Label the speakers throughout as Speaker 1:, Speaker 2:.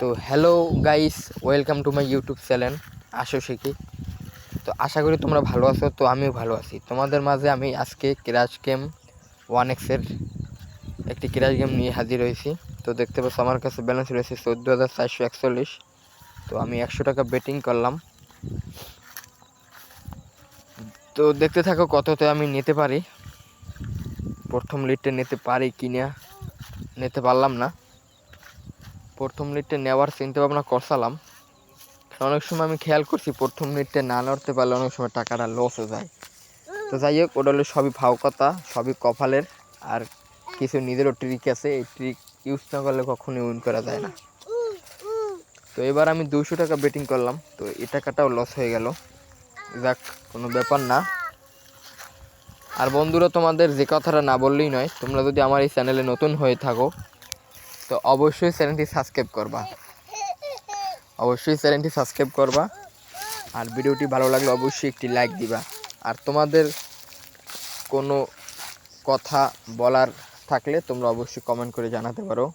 Speaker 1: তো hello guys welcome to my YouTube channel আসো শিখি তো আশা করি তোমরা ভালো আছো, তো আমিও ভালো আছি। তোমাদের মাঝে আমি আজকে ক্রাশ গেম ওয়ান এক্সের একটি ক্রাশ গেম নিয়ে হাজির হয়েছি। তো দেখতে পাচ্ছ আমার কাছে ব্যালেন্স রয়েছে চোদ্দ হাজার চারশো একচল্লিশ। তো আমি একশো টাকা বেটিং করলাম। তো দেখতে থাকো কততে আমি নিতে পারি। প্রথম লিডটা নিতে পারি কি না নিতে পারলাম না। প্রথম লিডটা নেওয়ার চিন্তা ভাবনা করছিলাম অনেক সময় আমি খেয়াল করছি প্রথম লিডটা না নড়তে পারলে অনেক সময় টাকাটা লস হয়ে যায়। তো যাই হোক, ওটা হলো সবই ফাও কথা, সবই কপালের। আর কিছু নিজেরও ট্রিক আছে, এই ট্রিক ইউজ না করলে কখনোই উইন করা যায় না। তো এবার আমি দুশো টাকা বেটিং করলাম, তো এই টাকাটাও লস হয়ে গেল। যাক, কোনো ব্যাপার না। আর বন্ধুরা, তোমাদের যে কথাটা না বললেই নয়, তোমরা যদি আমার এই চ্যানেলে নতুন হয়ে থাকো তো অবশ্যই চ্যানেলটি সাবস্ক্রাইব করবা। অবশ্যই চ্যানেলটি সাবস্ক্রাইব করবা আর ভিডিওটি ভালো লাগলে অবশ্যই একটি লাইক দিবা। আর তোমাদের কোনো কথা বলার থাকলে তোমরা অবশ্যই কমেন্ট করে জানাতে পারো।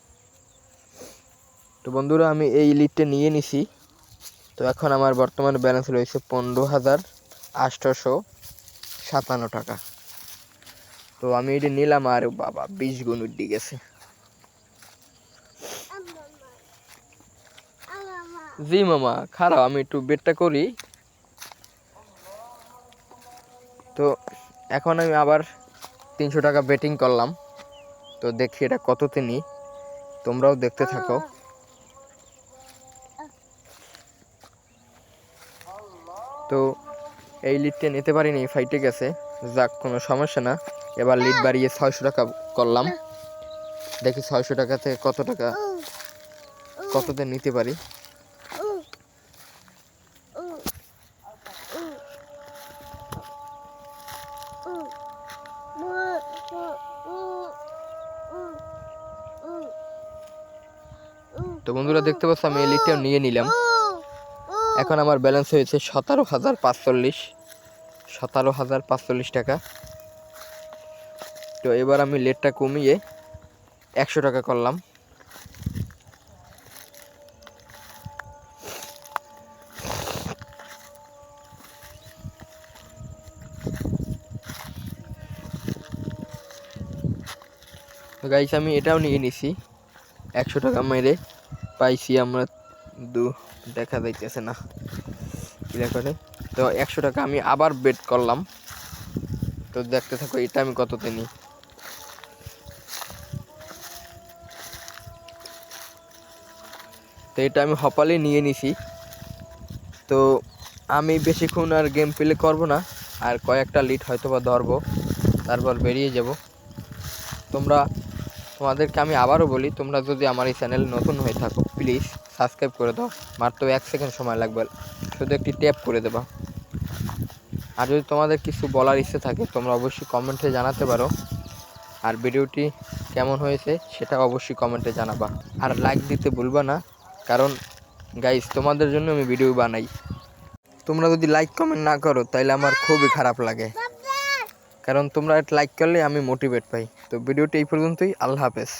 Speaker 1: তো বন্ধুরা, আমি এই লিডটা নিয়ে নিছি। তো এখন আমার বর্তমান ব্যালেন্স রয়েছে পনেরো হাজার আটশোশো সাতান্ন টাকা। তো আমি এটি নিলাম আর বাবা, বিশ গুণ উঠে গেছে। জি, মামা, খারাপ। আমি একটু বেটটা করি। তো এখন আমি আবার তিনশো টাকা বেটিং করলাম। তো দেখি এটা কততে নিই তোমরাও দেখতে থাকো। তো এই লিডটা নিতে পারিনি, ফাইটে গেছে। যাক, কোনো সমস্যা না। এবার লিড বাড়িয়ে ছয়শো টাকা করলাম। দেখি ছয়শো টাকাতে কত টাকা, কততে নিতে পারি। তো বন্ধুরা দেখতে পাচ্ছ, আমি এই নিয়ে নিলাম। এখন আমার ব্যালেন্স হয়েছে সতেরো হাজার পাঁচচল্লিশ। সতেরো হাজার পাঁচচল্লিশ টাকা। তো এবার আমি লেটটা কমিয়ে একশো টাকা করলাম। তো গাইস আমি এটাও নিয়ে নিছি। একশো টাকা মেরে। পাইছি আমরা। দু, দেখা যাইতেছে না। ক্লিয়ার করে তো একশো টাকা আমি আবার বেট করলাম। তো দেখতে থাকো, এটা আমি কততে নিই তো এটা আমি হপালে নিয়ে নিছি। তো আমি বেশিক্ষণ আর গেম প্লে করব না। আর কয়েকটা লিড হয়তো বা ধরবো। তারপর বেরিয়ে যাব। তোমরা তোমাদেরকে আমি আবারও বলি, তোমরা যদি আমার এই চ্যানেল নতুন হয়ে থাকো প্লিজ সাবস্ক্রাইব করে দাও। মাত্র এক সেকেন্ড সময় লাগবে, শুধু একটি ট্যাপ করে দেবা। আর যদি তোমাদের কিছু বলার ইচ্ছে থাকে, তোমরা অবশ্যই কমেন্টে জানাতে পারো। আর ভিডিওটি কেমন হয়েছে, সেটা অবশ্যই কমেন্টে জানাবা। আর লাইক দিতে ভুলবা না, কারণ গাইস তোমাদের জন্য আমি ভিডিও বানাই। তোমরা যদি লাইক কমেন্ট না করো তাহলে আমার খুবই খারাপ লাগে। কারণ তোমরা লাইক করলে আমি মোটিভেট পাই। তো ভিডিওটি এই পর্যন্তই আল্লাহ হাফেজ।